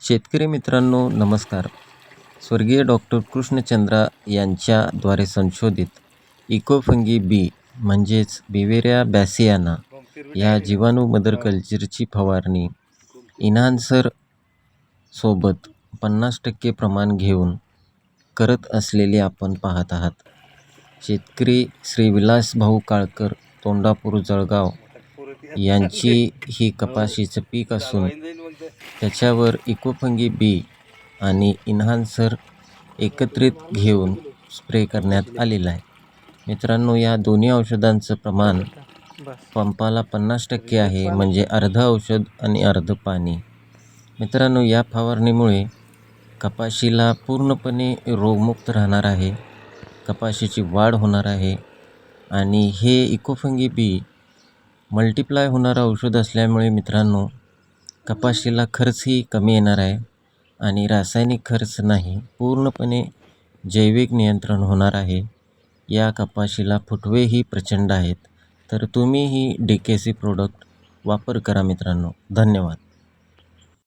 शेतकरी मित्रांनो नमस्कार. स्वर्गीय डॉक्टर कृष्णचंद्रा यांच्याद्वारे संशोधित इकोफंगी बी म्हणजेच बिवेरिया बॅसियाना या जीवाणू मदर कल्चरची फवारणी इन्हान्सर सोबत पन्नास टक्के प्रमाण घेऊन करत असलेले आपण पाहत आहात. शेतकरी श्री विलासभाऊ काळकर तोंडापूर जळगाव. यांची ही कपाशीचं पीक असून त्याच्यावर इकोफंगी बी आणि इन्हान्सर एकत्रित घेऊन स्प्रे करण्यात आलेला आहे. मित्रांनो या दोन्ही औषधांचं प्रमाण पंपाला पन्नास टक्के आहे म्हणजे अर्ध औषध आणि अर्धं पाणी. मित्रांनो या फवारणीमुळे कपाशीला पूर्णपणे रोगमुक्त राहणार आहे कपाशीची वाढ होणार आहे आणि हे इकोफंगी बी मल्टिप्लाय होणारं औषध असल्यामुळे मित्रांनो कपाशीला खर्चही कमी येणार आहे आणि रासायनिक खर्च नाही पूर्णपणे जैविक नियंत्रण होणार आहे. या कपाशीला फुटवेही प्रचंड आहेत. तर तुम्हीही डी के सी प्रोडक्ट वापर करा मित्रांनो. धन्यवाद.